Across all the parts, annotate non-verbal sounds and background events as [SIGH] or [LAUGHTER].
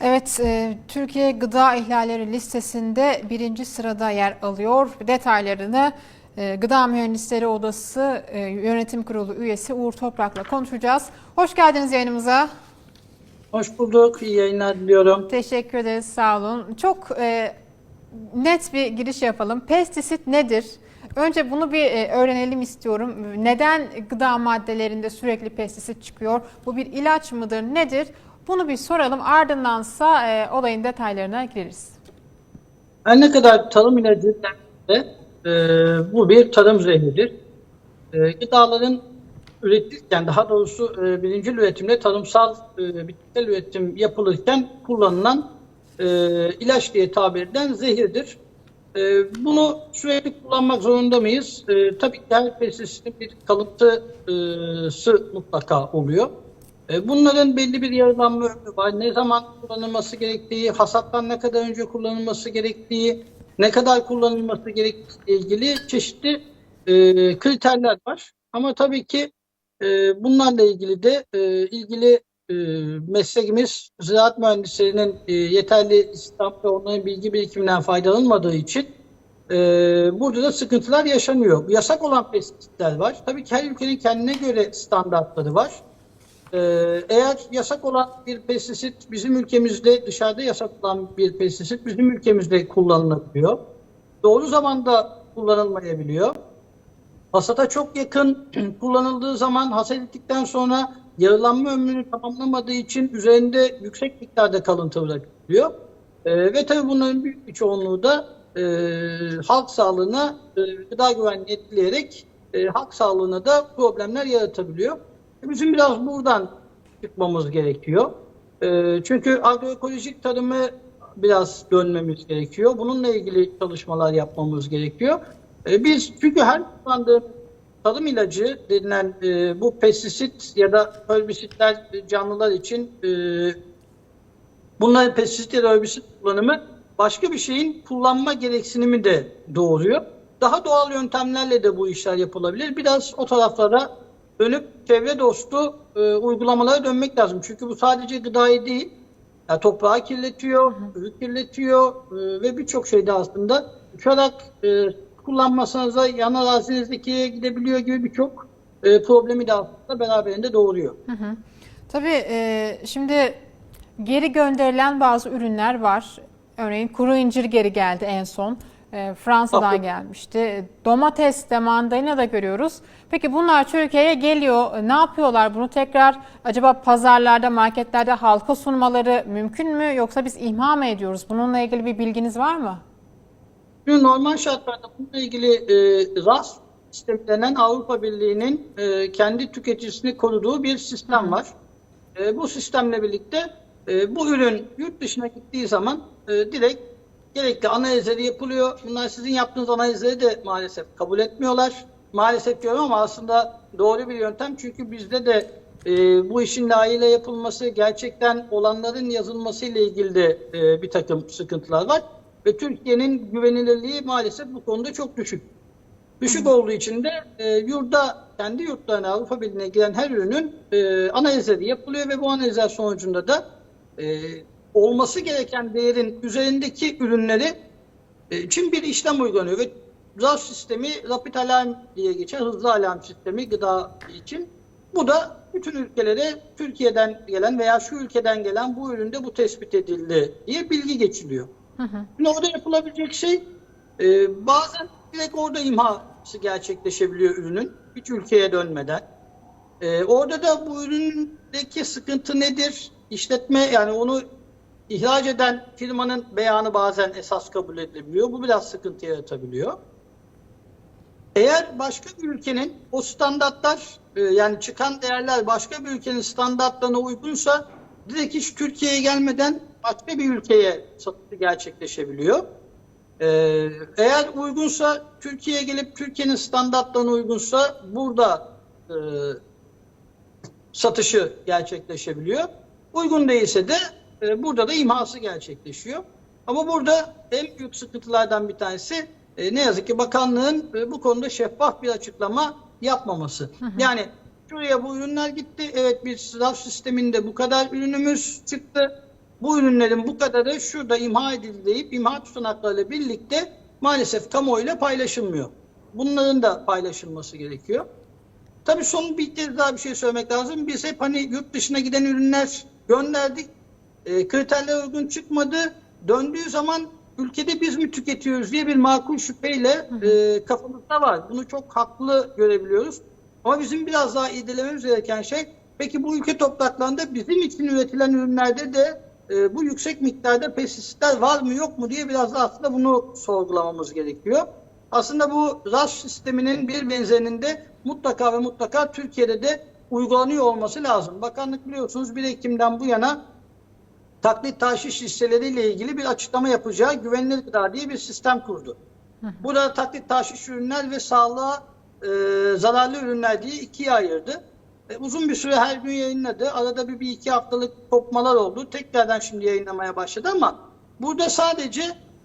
Evet, e, Türkiye gıda ihlalleri listesinde birinci sırada yer alıyor. Detaylarını e, Gıda Mühendisleri Odası e, Yönetim Kurulu üyesi Uğur Toprak'la konuşacağız. Hoş geldiniz yayınımıza. Hoş bulduk. İyi yayınlar diliyorum. Teşekkür ederiz, sağ olun. Çok e, net bir giriş yapalım. Pestisit nedir? Önce bunu bir e, öğrenelim istiyorum. Neden gıda maddelerinde sürekli pestisit çıkıyor? Bu bir ilaç mıdır, nedir? Bunu bir soralım. Ardındansa e, olayın detaylarına gireriz. Her ne kadar tarım ilacı de e, bu bir tarım zehridir. E, gıdaların üretilirken daha doğrusu e, birinci üretimde tarımsal e, bitkisel üretim yapılırken kullanılan e, ilaç diye tabir edilen zehirdir. E, bunu sürekli kullanmak zorunda mıyız? E, tabii ki her pestisitin bir kalıntısı mutlaka oluyor. E, Bunların belli bir yarılanma ömrü var. Ne zaman kullanılması gerektiği, hasattan ne kadar önce kullanılması gerektiği, ne kadar kullanılması gerektiği ile ilgili çeşitli e, kriterler var. Ama tabii ki e, bunlarla ilgili de e, ilgili e, meslekimiz ziraat mühendislerinin e, yeterli istihdam ve onların bilgi birikiminden faydalanmadığı için e, burada da sıkıntılar yaşanıyor. Yasak olan pestisitler var. Tabii ki her ülkenin kendine göre standartları var. Ee, eğer yasak olan bir pestisit bizim ülkemizde dışarıda yasak olan bir pestisit bizim ülkemizde kullanılabiliyor. Doğru zamanda kullanılmayabiliyor. Hasata çok yakın [CLEARS THROAT] kullanıldığı zaman hasat ettikten sonra yarılanma ömrünü tamamlamadığı için üzerinde yüksek miktarda kalıntı bırakılıyor. Ee, ve tabii bunların büyük bir çoğunluğu da e, halk sağlığına e, gıda güvenliğini etkileyerek e, halk sağlığına da problemler yaratabiliyor. Bizim biraz buradan çıkmamız gerekiyor. Ee, çünkü agroekolojik tarımı biraz dönmemiz gerekiyor. Bununla ilgili çalışmalar yapmamız gerekiyor. Ee, biz çünkü her kullandığımız tarım ilacı denilen e, bu pestisit ya da herbisitler canlılar için e, bunların pestisit ya da herbisit kullanımı başka bir şeyin kullanma gereksinimi de doğuruyor. Daha doğal yöntemlerle de bu işler yapılabilir. Biraz o taraflara dönüp çevre dostu e, uygulamalara dönmek lazım. Çünkü bu sadece gıdayı değil, yani toprağı kirletiyor, suyu kirletiyor e, ve birçok şeyde aslında uçarak e, kullanmasanıza yan arazinizdeki gidebiliyor gibi birçok e, problemi de aslında beraberinde doğuruyor. Tabii e, şimdi geri gönderilen bazı ürünler var. Örneğin kuru incir geri geldi en son. E, Fransa'dan Tabii. gelmişti. Domates de mandalina da görüyoruz. Peki bunlar Türkiye'ye geliyor. Ne yapıyorlar? Bunu tekrar acaba pazarlarda, marketlerde halka sunmaları mümkün mü? Yoksa biz imha mı ediyoruz? Bununla ilgili bir bilginiz var mı? Normal şartlarda bununla ilgili e, RAS sistemi denen Avrupa Birliği'nin e, kendi tüketicisini koruduğu bir sistem var. E, bu sistemle birlikte e, bu ürün yurt dışına gittiği zaman e, direkt gerekli analizleri yapılıyor. Bunlar sizin yaptığınız analizleri de maalesef kabul etmiyorlar. Maalesef diyorum ama aslında doğru bir yöntem çünkü bizde de e, bu işin layığıyla yapılması, gerçekten olanların yazılması ile ilgili de e, bir takım sıkıntılar var. Ve Türkiye'nin güvenilirliği maalesef bu konuda çok düşük. Düşük olduğu için de e, yurda, kendi yurtlarına Avrupa Birliği'ne giren her ürünün e, analizleri yapılıyor ve bu analizler sonucunda da e, olması gereken değerin üzerindeki ürünleri e, için bir işlem uygulanıyor ve RAS sistemi Rapid Alarm diye geçen hızlı alarm sistemi gıda için. Bu da bütün ülkelere Türkiye'den gelen veya şu ülkeden gelen bu üründe bu tespit edildi diye bilgi geçiliyor. Şimdi orada yapılabilecek şey e, bazen direkt orada imhası gerçekleşebiliyor ürünün hiç ülkeye dönmeden. E, orada da bu üründeki sıkıntı nedir? İşletme yani onu ihraç eden firmanın beyanı bazen esas kabul edilebiliyor. Bu biraz sıkıntı yaratabiliyor. Eğer başka bir ülkenin o standartlar e, yani çıkan değerler başka bir ülkenin standartlarına uygunsa direkt hiç Türkiye'ye gelmeden başka bir ülkeye satışı gerçekleşebiliyor. E, eğer uygunsa Türkiye'ye gelip Türkiye'nin standartlarına uygunsa burada e, satışı gerçekleşebiliyor. Uygun değilse de e, burada da imhası gerçekleşiyor. Ama burada en büyük sıkıntılardan bir tanesi e, ne yazık ki bakanlığın e, bu konuda şeffaf bir açıklama yapmaması. Yani şuraya bu ürünler gitti. Evet bir raf sisteminde bu kadar ürünümüz çıktı. bu ürünlerin bu kadarı şurada imha edildi deyip imha tutanaklarıyla birlikte maalesef kamuoyuyla paylaşılmıyor. Bunların da paylaşılması gerekiyor. Tabii son bir kez daha bir şey söylemek lazım. Biz hep hani yurt dışına giden ürünler gönderdik. E, kriterler uygun çıkmadı. Döndüğü zaman ülkede biz mi tüketiyoruz diye bir makul şüpheyle e, kafamızda var. Bunu çok haklı görebiliyoruz. Ama bizim biraz daha irdelememiz gereken şey peki bu ülke topraklarında bizim için üretilen ürünlerde de e, bu yüksek miktarda pestisitler var mı yok mu diye biraz da aslında bunu sorgulamamız gerekiyor. Aslında bu RAS sisteminin bir benzerinin de mutlaka ve mutlaka Türkiye'de de uygulanıyor olması lazım. Bakanlık biliyorsunuz 1 Ekim'den bu yana taklit taşış listeleriyle ilgili bir açıklama yapacağı güvenilir gıda diye bir sistem kurdu. Burada taklit taşış ürünler ve sağlığa e, zararlı ürünler diye ikiye ayırdı. E, uzun bir süre her gün yayınladı. Arada bir, bir iki haftalık kopmalar oldu. Tekrardan şimdi yayınlamaya başladı ama burada sadece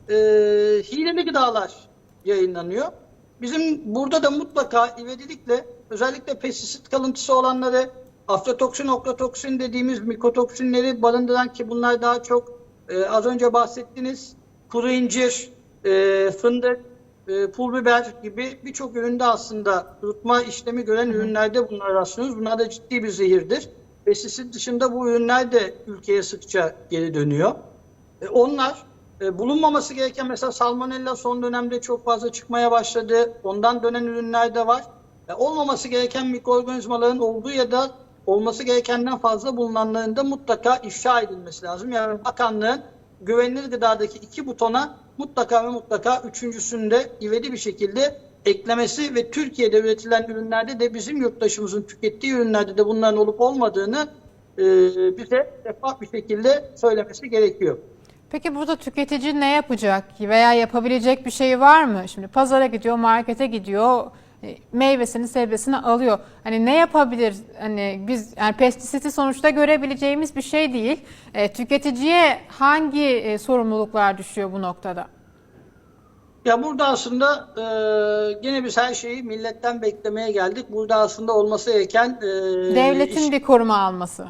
e, hileli gıdalar yayınlanıyor. Bizim burada da mutlaka ivedilikle özellikle pestisit kalıntısı olanları aflatoksin, oklotoksin dediğimiz mikotoksinleri barındıran ki bunlar daha çok e, az önce bahsettiniz kuru incir, e, fındık, e, pul biber gibi birçok üründe aslında kurutma işlemi gören ürünlerde bunlar rastlıyoruz. Bunlar da ciddi bir zehirdir. Pestisit dışında bu ürünler de ülkeye sıkça geri dönüyor. E, onlar e, bulunmaması gereken mesela salmonella son dönemde çok fazla çıkmaya başladı. Ondan dönen ürünler de var. E, olmaması gereken mikroorganizmaların olduğu ya da olması gerekenden fazla bulunanların da mutlaka ifşa edilmesi lazım. Yani bakanlığın güvenilir gıdadaki iki butona mutlaka ve mutlaka üçüncüsünde ivedi bir şekilde eklemesi ve Türkiye'de üretilen ürünlerde de bizim yurttaşımızın tükettiği ürünlerde de bunların olup olmadığını e, bize şeffaf bir şekilde söylemesi gerekiyor. Peki burada tüketici ne yapacak veya yapabilecek bir şey var mı? Şimdi pazara gidiyor, markete gidiyor, meyvesini, sebzesini alıyor. Hani ne yapabilir? Hani biz yani pestisiti sonuçta görebileceğimiz bir şey değil. E, tüketiciye hangi e, sorumluluklar düşüyor bu noktada? Ya burada aslında e, gene biz her şeyi milletten beklemeye geldik. Burada aslında olması gereken e, Devletin iş- bir koruma alması.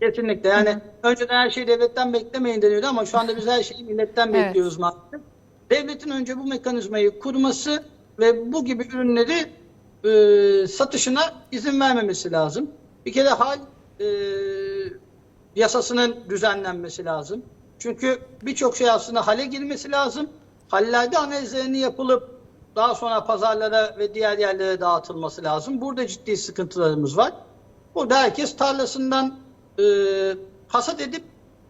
kesinlikle. Yani önceden her şeyi devletten beklemeyin deniyordu ama şu anda biz her şeyi milletten Evet. bekliyoruz maalesef. Devletin önce bu mekanizmayı kurması ve bu gibi ürünleri e, satışına izin vermemesi lazım. Bir kere hal e, yasasının düzenlenmesi lazım. Çünkü birçok şey aslında hale girmesi lazım. Hallerde analizlerini yapılıp daha sonra pazarlara ve diğer yerlere dağıtılması lazım. Burada ciddi sıkıntılarımız var. Burada herkes tarlasından e, hasat edip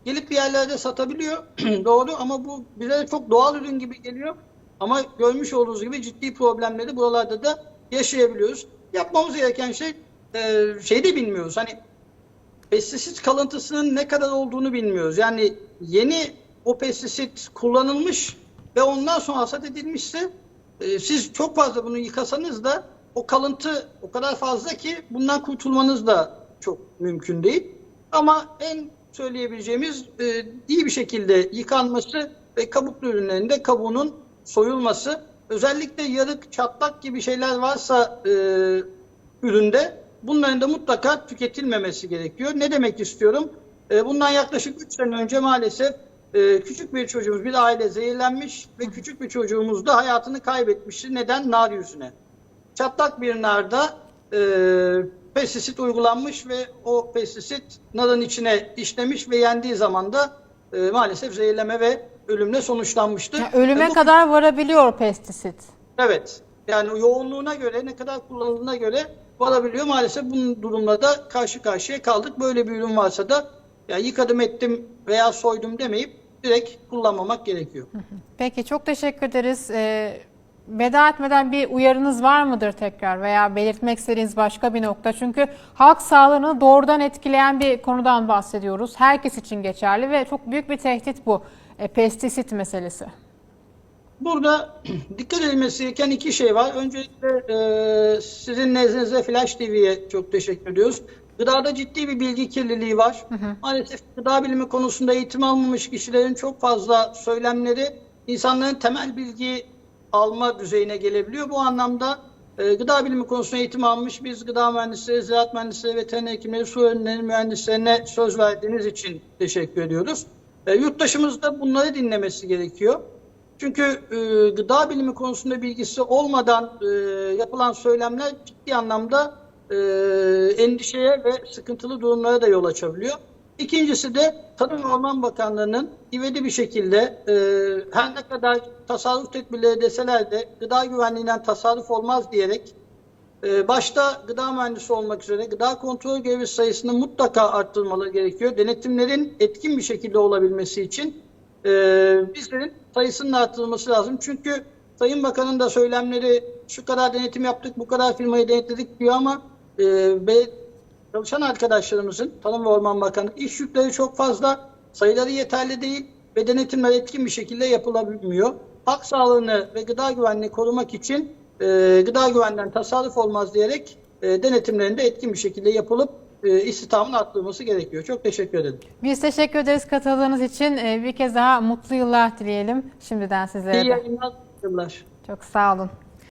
gelip bir yerlerde satabiliyor. [CLEARS THROAT] Doğru ama bu bize çok doğal ürün gibi geliyor. Ama görmüş olduğunuz gibi ciddi problemleri buralarda da yaşayabiliyoruz. Yapmamız gereken şey e, şey de bilmiyoruz. Hani pestisit kalıntısının ne kadar olduğunu bilmiyoruz. Yani yeni o pestisit kullanılmış ve ondan sonra hasat edilmişse e, siz çok fazla bunu yıkasanız da o kalıntı o kadar fazla ki bundan kurtulmanız da çok mümkün değil. Ama en söyleyebileceğimiz e, iyi bir şekilde yıkanması ve kabuklu ürünlerin de kabuğunun soyulması. Özellikle yarık, çatlak gibi şeyler varsa e, üründe bunların da mutlaka tüketilmemesi gerekiyor. Ne demek istiyorum? E, bundan yaklaşık 3 sene önce maalesef e, küçük bir çocuğumuz, bir aile zehirlenmiş ve küçük bir çocuğumuz da hayatını kaybetmişti. Neden? Nar yüzüne. Çatlak bir narda e, pestisit uygulanmış ve o pestisit narın içine işlemiş ve yendiği zaman da e, maalesef zehirleme ve ölümle sonuçlanmıştı. Yani ölüme E, bu- kadar varabiliyor pestisit. Evet. Yani yoğunluğuna göre, ne kadar kullanıldığına göre varabiliyor. Maalesef bunun durumla da karşı karşıya kaldık. Böyle bir ürün varsa da ya yıkadım ettim veya soydum demeyip direkt kullanmamak gerekiyor. Peki çok teşekkür ederiz. Ee, veda etmeden bir uyarınız var mıdır tekrar veya belirtmek istediğiniz başka bir nokta? Çünkü halk sağlığını doğrudan etkileyen bir konudan bahsediyoruz. Herkes için geçerli ve çok büyük bir tehdit bu e, pestisit meselesi. Burada [CLEARS THROAT] dikkat edilmesi gereken iki şey var. Öncelikle e, sizin nezdinizde Flash TV'ye çok teşekkür ediyoruz. Gıdada ciddi bir bilgi kirliliği var. Maalesef gıda bilimi konusunda eğitim almamış kişilerin çok fazla söylemleri insanların temel bilgi alma düzeyine gelebiliyor. Bu anlamda e, gıda bilimi konusunda eğitim almış biz gıda mühendisleri, ziraat mühendisleri, veteriner hekimleri, su ürünleri mühendislerine söz verdiğiniz için teşekkür ediyoruz. E, yurttaşımız da bunları dinlemesi gerekiyor. Çünkü e, gıda bilimi konusunda bilgisi olmadan e, yapılan söylemler ciddi anlamda e, endişeye ve sıkıntılı durumlara da yol açabiliyor. İkincisi de Tarım Orman Bakanlığı'nın ivedi bir şekilde e, her ne kadar tasarruf tedbirleri deseler de gıda güvenliğinden tasarruf olmaz diyerek başta gıda mühendisi olmak üzere gıda kontrol görevlisi sayısını mutlaka arttırmaları gerekiyor. Denetimlerin etkin bir şekilde olabilmesi için e, bizlerin sayısının arttırılması lazım. Çünkü Sayın Bakan'ın da söylemleri şu kadar denetim yaptık, bu kadar firmayı denetledik diyor ama e, be- çalışan arkadaşlarımızın, Tarım ve Orman Bakanı iş yükleri çok fazla, sayıları yeterli değil ve denetimler etkin bir şekilde yapılabilmiyor. Halk sağlığını ve gıda güvenliğini korumak için e, gıda güvenliğinden tasarruf olmaz diyerek e, denetimlerin de etkin bir şekilde yapılıp e, istihdamın arttırılması gerekiyor. Çok teşekkür ederim. Biz teşekkür ederiz katıldığınız için. E, Bir kez daha mutlu yıllar dileyelim şimdiden sizlere İyi yayınlar. Çok sağ olun.